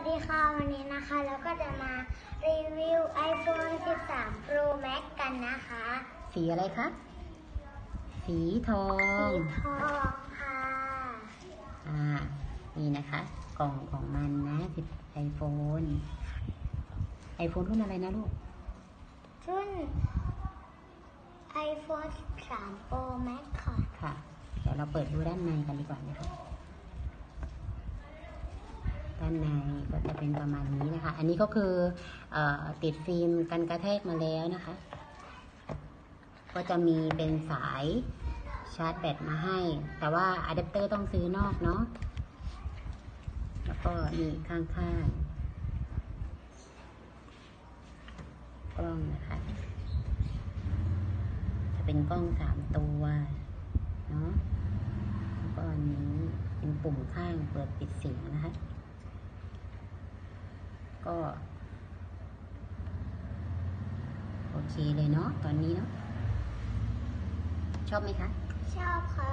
วัสดีค่ะ วันนี้นะคะเราก็จะมารีวิว iPhone 13 Pro Max กันนะคะ สีอะไรคะ สีทอสีงทองค่ะ อ่า นี่นะคะ กล่องของมันนะสิไอโฟนไอโฟนรุ่นอะไรนะลูก รุ่น iPhone 13 Pro Max ค่ะ ค่ะ เดี๋ยวเราเปิดดูด้านในกันดีกว่านะคะด้านในก็จะเป็นประมาณนี้นะคะ อันนี้ก็คืออติดฟิล์มกันกระแทกมาแล้วนะคะ ก็จะมีเป็นสายชาร์จแบตมาให้ แต่ว่าอะแดปเตอร์ต้องซื้อนอกเนาะแล้วก็นี่ข้างๆ กล้องนะคะ จะเป็นกล้องสามตัวเนาะแล้วก็อันนี้เป็นปุ่มข้างเปิดปิดเสียงนะคะ ก็ โอเคเลยเนาะตอนนี้เนาะชอบไหมคะ ชอบค่ะ